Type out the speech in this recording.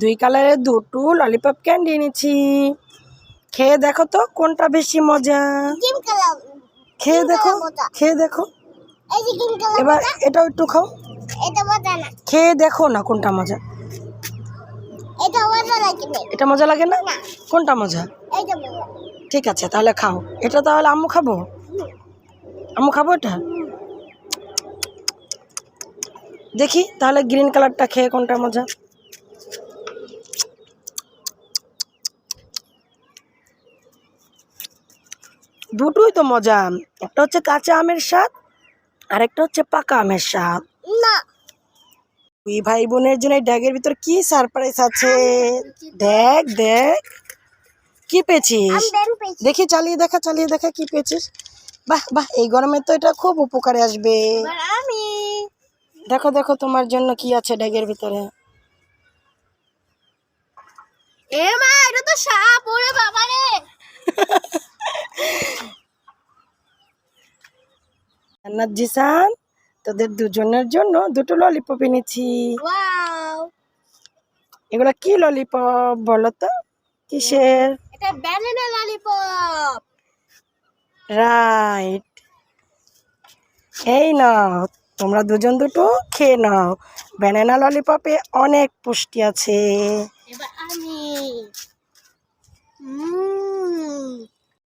দুই কালারের দুটো ললিপপ ক্যান্ডি এনেছি। খেয়ে দেখো তো কোনটা বেশি মজা? খেয়ে দেখো খেয়ে দেখো। এবার এটাও একটু খাও। খেয়ে দেখো না কোনটা মজা। এটা মজা লাগে না। কোনটা মজা? মজা। ঠিক আছে তাহলে খাও। এটা তাহলে আম্মু খাব? আম্মু খাব এটা? দেখি তাহলে গ্রিন কালারটা খেয়ে কোনটা মজা। দুটোই তো মজা। একটা হচ্ছে কাঁচা আমের স্বাদ আর একটা হচ্ছে পাকা আমের স্বাদ। না। দুই ভাই বোনের জন্য ড্যাগের ভিতর কি সারপ্রাইজ আছে? দেখ দেখ। কি পেয়েছিস? দেখি চালিয়ে দেখা চালিয়ে দেখা কি পেয়েছিস? বাহ বাহ এই গরমে তো এটা খুব উপকারে আসবে। আমি। দেখো দেখো তোমার জন্য কি আছে ড্যাগের ভিতরে। এ মা এটা তো সাপ জান্নাত জিসান তোদের দুজনের জন্য দুটো ললিপপ এনেছি। ওয়াও এগুলো কি ললিপপ বলো তো? কিসের? এটা ব্যানানা ললিপপ রাইট এই নাও তোমরা দুজন দুটো খেয়ে নাও। ব্যানানা ললিপপে অনেক পুষ্টি আছে। এবার আমি